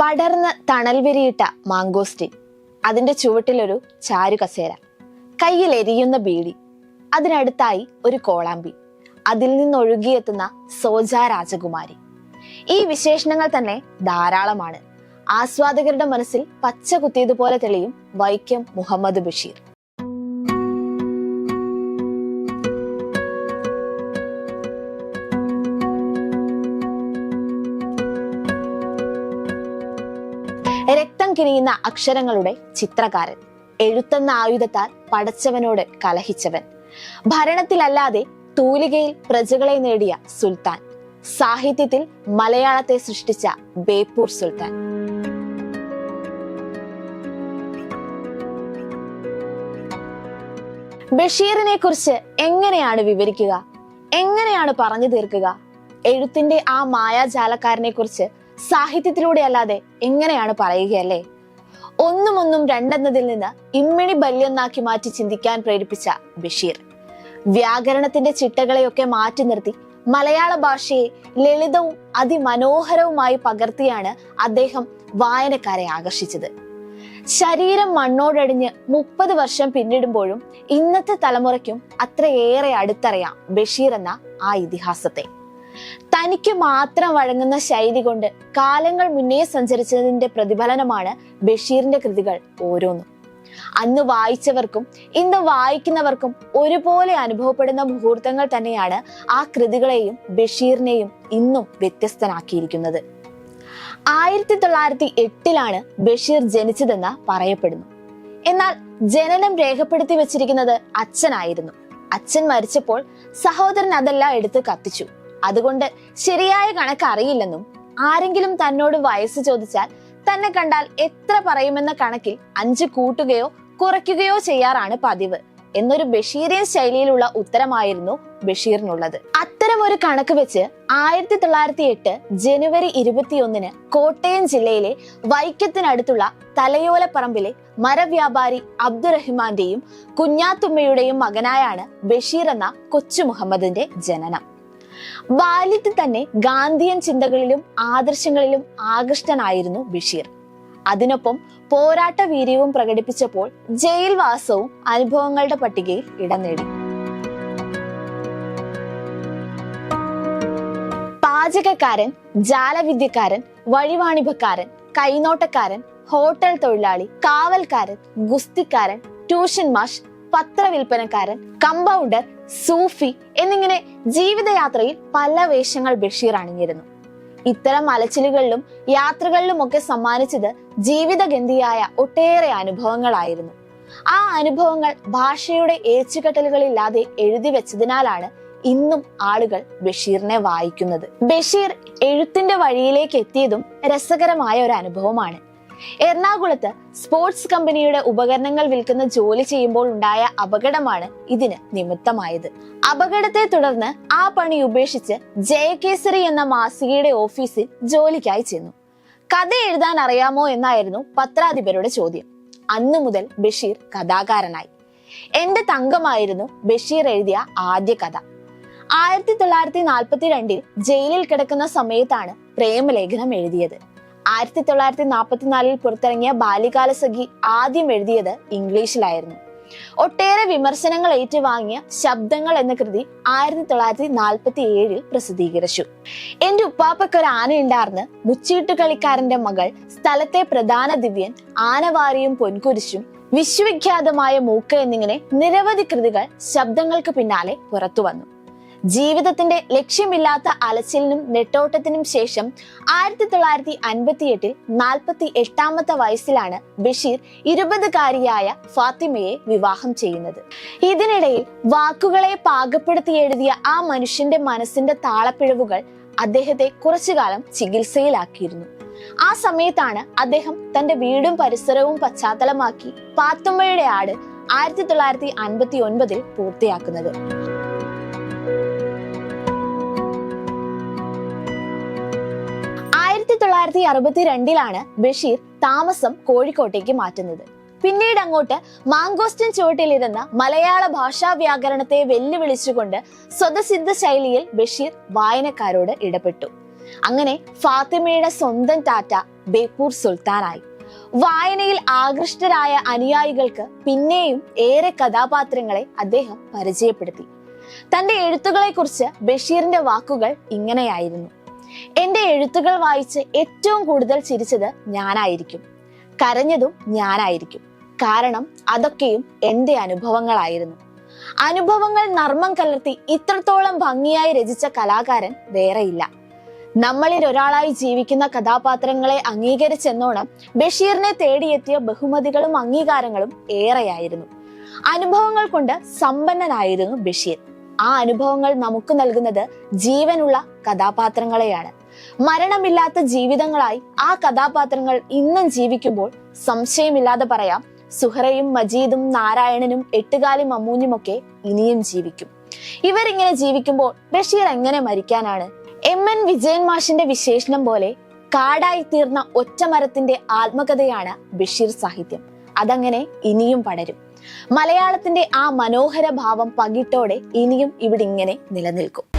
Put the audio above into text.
പടർന്ന് തണൽ വിരിയിട്ട മാങ്കോസ്റ്റിൻ അതിന്റെ ചുവട്ടിലൊരു ചാരു കസേര കയ്യിൽ എരിയുന്ന ബീഡി. അതിനടുത്തായി ഒരു കോളാമ്പി. അതിൽ നിന്നൊഴുകിയെത്തുന്ന സോജ രാജകുമാരി. ഈ വിശേഷണങ്ങൾ തന്നെ ധാരാളമാണ്. ആസ്വാദകരുടെ മനസ്സിൽ പച്ച കുത്തിയതുപോലെ തെളിയും വൈക്കം മുഹമ്മദ് ബഷീർ. രക്തം കിനിയുന്ന അക്ഷരങ്ങളുടെ ചിത്രകാരൻ. എഴുത്തെന്ന ആയുധത്താൽ പടച്ചവനോട് കലഹിച്ചവൻ. ഭരണത്തിലല്ലാതെ തൂലികയിൽ പ്രജകളെ നേടിയ സുൽത്താൻ. സാഹിത്യത്തിൽ മലയാളത്തെ സൃഷ്ടിച്ച ബേപ്പൂർ സുൽത്താൻ. ബഷീറിനെ കുറിച്ച് എങ്ങനെയാണ് വിവരിക്കുക? എങ്ങനെയാണ് പറഞ്ഞു തീർക്കുക? എഴുത്തിന്റെ ആ മായാജാലക്കാരനെ കുറിച്ച് സാഹിത്യത്തിലൂടെ അല്ലാതെ എങ്ങനെയാണ് പറയുകയല്ലേ? ഒന്നും ഒന്നും രണ്ടെന്നതിൽ നിന്ന് ഇമ്മിണി ബല്യൊന്നാക്കി മാറ്റി ചിന്തിക്കാൻ പ്രേരിപ്പിച്ച ബഷീർ. വ്യാകരണത്തിന്റെ ചിട്ടകളെയൊക്കെ മാറ്റി നിർത്തി മലയാള ഭാഷയെ ലളിതവും അതിമനോഹരവുമായി പകർത്തിയാണ് അദ്ദേഹം വായനക്കാരെ ആകർഷിച്ചത്. ശരീരം മണ്ണോടടിഞ്ഞ് മുപ്പത് വർഷം പിന്നിടുമ്പോഴും ഇന്നത്തെ തലമുറയ്ക്കും അത്രയേറെ അടുത്തറിയാം ബഷീർ എന്ന ആ ഇതിഹാസത്തെ. തനിക്ക് മാത്രം വഴങ്ങുന്ന ശൈലി കൊണ്ട് കാലങ്ങൾ മുന്നേ സഞ്ചരിച്ചതിന്റെ പ്രതിഫലനമാണ് ബഷീറിന്റെ കൃതികൾ ഓരോന്നും. അന്ന് വായിച്ചവർക്കും ഇന്ന് വായിക്കുന്നവർക്കും ഒരുപോലെ അനുഭവപ്പെടുന്ന മുഹൂർത്തങ്ങൾ തന്നെയാണ് ആ കൃതികളെയും ബഷീറിനെയും ഇന്നും വ്യത്യസ്തനാക്കിയിരിക്കുന്നത്. ആയിരത്തി തൊള്ളായിരത്തി എട്ടിലാണ് ബഷീർ ജനിച്ചതെന്ന് പറയപ്പെടുന്നു. എന്നാൽ ജനനം രേഖപ്പെടുത്തി വെച്ചിരിക്കുന്നത് അച്ഛനായിരുന്നു. അച്ഛൻ മരിച്ചപ്പോൾ സഹോദരൻ അതെല്ലാം എടുത്ത് കത്തിച്ചു. അതുകൊണ്ട് ശരിയായ കണക്ക് അറിയില്ലെന്നും ആരെങ്കിലും തന്നോട് വയസ്സ് ചോദിച്ചാൽ തന്നെ കണ്ടാൽ എത്ര പറയുമെന്ന കണക്കിൽ അഞ്ച് കൂട്ടുകയോ കുറയ്ക്കുകയോ ചെയ്യാറാണ് പതിവ് എന്നൊരു ബഷീറിയൻ ശൈലിയിലുള്ള ഉത്തരമായിരുന്നു ബഷീറിനുള്ളത്. അത്തരം ഒരു കണക്ക് വെച്ച് ആയിരത്തി തൊള്ളായിരത്തി എട്ട് ജനുവരി ഇരുപത്തിയൊന്നിന് കോട്ടയം ജില്ലയിലെ വൈക്കത്തിനടുത്തുള്ള തലയോലപ്പറമ്പിലെ മരവ്യാപാരി അബ്ദുറഹിമാന്റെയും കുഞ്ഞാത്തുമ്മയുടെയും മകനായാണ് ബഷീർ എന്ന കൊച്ചു മുഹമ്മദിന്റെ ജനനം. ബാല്യത്തിൽ തന്നെ ഗാന്ധിയൻ ചിന്തകളിലും ആദർശങ്ങളിലും ആകൃഷ്ടനായിരുന്നു ബഷീർ. അതിനൊപ്പം പോരാട്ട വീര്യവും പ്രകടിപ്പിച്ചപ്പോൾ ജയിൽവാസവും അനുഭവങ്ങളുടെ പട്ടികയിൽ ഇടം നേടി. പാചകക്കാരൻ ജാലവിദ്യക്കാരൻ വഴിവാണിഭക്കാരൻ കൈനോട്ടക്കാരൻ ഹോട്ടൽ തൊഴിലാളി കാവൽക്കാരൻ ഗുസ്തിക്കാരൻ ട്യൂഷൻ മാഷ് പത്രവിൽപ്പനക്കാരൻ കമ്പൗണ്ടർ സൂഫി എന്നിങ്ങനെ ജീവിതയാത്രയിൽ പല വേഷങ്ങൾ ബഷീർ അണിഞ്ഞിരുന്നു. ഇത്തരം അലച്ചിലുകളിലും യാത്രകളിലുമൊക്കെ സമ്മാനിച്ചത് ജീവിതഗന്ധിയായ ഒട്ടേറെ അനുഭവങ്ങളായിരുന്നു. ആ അനുഭവങ്ങൾ ഭാഷയുടെ ഏച്ചുകെട്ടലുകളില്ലാതെ എഴുതി വെച്ചതിനാലാണ് ഇന്നും ആളുകൾ ബഷീറിനെ വായിക്കുന്നത്. ബഷീർ എഴുത്തിന്റെ വഴിയിലേക്ക് എത്തിയതും രസകരമായ ഒരു അനുഭവമാണ്. എറണാകുളത്ത് സ്പോർട്സ് കമ്പനിയുടെ ഉപകരണങ്ങൾ വിൽക്കുന്ന ജോലി ചെയ്യുമ്പോൾ ഉണ്ടായ അപകടമാണ് ഇതിന് നിമിത്തമായത്. അപകടത്തെ തുടർന്ന് ആ പണി ഉപേക്ഷിച്ച് ജയകേസരി എന്ന മാസികയുടെ ഓഫീസിൽ ജോലിക്കായി ചെന്നു. കഥ എഴുതാൻ അറിയാമോ എന്നായിരുന്നു പത്രാധിപരുടെ ചോദ്യം. അന്നു മുതൽ ബഷീർ കഥാകാരനായി. എന്റെ തങ്കമായിരുന്നു ബഷീർ എഴുതിയ ആദ്യ കഥ. ആയിരത്തി തൊള്ളായിരത്തി നാൽപ്പത്തി രണ്ടിൽ ജയിലിൽ കിടക്കുന്ന സമയത്താണ് പ്രേമലേഖനം എഴുതിയത്. ആയിരത്തി തൊള്ളായിരത്തി നാൽപ്പത്തി നാലിൽ പുറത്തിറങ്ങിയ ബാല്യകാല സഖി ആദ്യം എഴുതിയത് ഇംഗ്ലീഷിലായിരുന്നു. ഒട്ടേറെ വിമർശനങ്ങൾ ഏറ്റുവാങ്ങിയ ശബ്ദങ്ങൾ എന്ന കൃതി ആയിരത്തി തൊള്ളായിരത്തി നാൽപ്പത്തി ഏഴിൽ പ്രസിദ്ധീകരിച്ചു. എന്റെ ഉപ്പാപ്പയ്ക്ക് ഒരു ആന ഉണ്ടാർന്ന് മുച്ചീട്ട് കളിക്കാരന്റെ മകൾ സ്ഥലത്തെ പ്രധാന ദിവ്യൻ ആനവാരിയും പൊൻകുരിശും വിശ്വവിഖ്യാതമായ മൂക്ക് എന്നിങ്ങനെ നിരവധി കൃതികൾ ശബ്ദങ്ങൾക്ക് പിന്നാലെ പുറത്തു വന്നു ജീവിതത്തിന്റെ ലക്ഷ്യമില്ലാത്ത അലച്ചിലിനും നെട്ടോട്ടത്തിനും ശേഷം ആയിരത്തി തൊള്ളായിരത്തി അൻപത്തി എട്ടിൽ നാൽപ്പത്തി എട്ടാമത്തെ വയസ്സിലാണ് ബഷീർ ഇരുപതുകാരിയായ ഫാത്തിമയെ വിവാഹം ചെയ്യുന്നത്. ഇതിനിടയിൽ വാക്കുകളെ പാകപ്പെടുത്തി എഴുതിയ ആ മനുഷ്യന്റെ മനസ്സിന്റെ താളപ്പിഴവുകൾ അദ്ദേഹത്തെ കുറച്ചുകാലം ചികിത്സയിലാക്കിയിരുന്നു. ആ സമയത്താണ് അദ്ദേഹം തന്റെ വീടും പരിസരവും പശ്ചാത്തലമാക്കി പാത്തുമ്മയുടെ ആട് ആയിരത്തി തൊള്ളായിരത്തി അൻപത്തി ഒൻപതിൽ പൂർത്തിയാക്കുന്നത്. തൊള്ളായിരത്തി അറുപത്തി രണ്ടിലാണ് ബഷീർ താമസം കോഴിക്കോട്ടേക്ക് മാറ്റുന്നത്. പിന്നീട് അങ്ങോട്ട് മാങ്കോസ്റ്റിൻ ചുവട്ടിലിരുന്ന മലയാള ഭാഷാ വ്യാകരണത്തെ വെല്ലുവിളിച്ചുകൊണ്ട് സ്വതസിദ്ധ ശൈലിയിൽ ബഷീർ വായനക്കാരോട് ഇടപെട്ടു. അങ്ങനെ ഫാത്തിമയുടെ സ്വന്തം ടാറ്റ ബേപ്പൂർ സുൽത്താനായി. വായനയിൽ ആകൃഷ്ടരായ അനുയായികൾക്ക് പിന്നെയും ഏറെ കഥാപാത്രങ്ങളെ അദ്ദേഹം പരിചയപ്പെടുത്തി. തന്റെ എഴുത്തുകളെ കുറിച്ച് ബഷീറിന്റെ വാക്കുകൾ ഇങ്ങനെയായിരുന്നു. എന്റെ എഴുത്തുകൾ വായിച്ച് ഏറ്റവും കൂടുതൽ ചിരിച്ചത് ഞാനായിരിക്കും. കരഞ്ഞതും ഞാനായിരിക്കും. കാരണം അതൊക്കെയും എന്റെ അനുഭവങ്ങളായിരുന്നു. അനുഭവങ്ങൾ നർമ്മം കലർത്തി ഇത്രത്തോളം ഭംഗിയായി രചിച്ച കലാകാരൻ വേറെയില്ല. നമ്മളിൽ ഒരാളായി ജീവിക്കുന്ന കഥാപാത്രങ്ങളെ അംഗീകരിച്ചെന്നോണം ബഷീറിനെ തേടിയെത്തിയ ബഹുമതികളും അംഗീകാരങ്ങളും ഏറെയായിരുന്നു. അനുഭവങ്ങൾ കൊണ്ട് സമ്പന്നനായിരുന്നു ബഷീർ. ആ അനുഭവങ്ങൾ നമുക്ക് നൽകുന്നത് ജീവനുള്ള കഥാപാത്രങ്ങളെയാണ്. മരണമില്ലാത്ത ജീവിതങ്ങളായി ആ കഥാപാത്രങ്ങൾ ഇന്നും ജീവിക്കുമ്പോൾ സംശയമില്ലാതെ പറയാം സുഹറയും മജീദും നാരായണനും എട്ടുകാലി ഒക്കെ ഇനിയും ജീവിക്കും. ഇവരിങ്ങനെ ജീവിക്കുമ്പോൾ ബഷീർ എങ്ങനെ മരിക്കാനാണ്? എം എൻ വിജയൻ മാഷിന്റെ വിശേഷണം പോലെ കാടായി തീർന്ന ഒറ്റമരത്തിന്റെ ആത്മകഥയാണ് ബഷീർ സാഹിത്യം. അതങ്ങനെ ഇനിയും പടരും. മലയാളത്തിന്റെ ആ മനോഹര ഭാവം പകിട്ടോടെ ഇനിയും ഇവിടെ ഇങ്ങനെ നിലനിൽക്കും.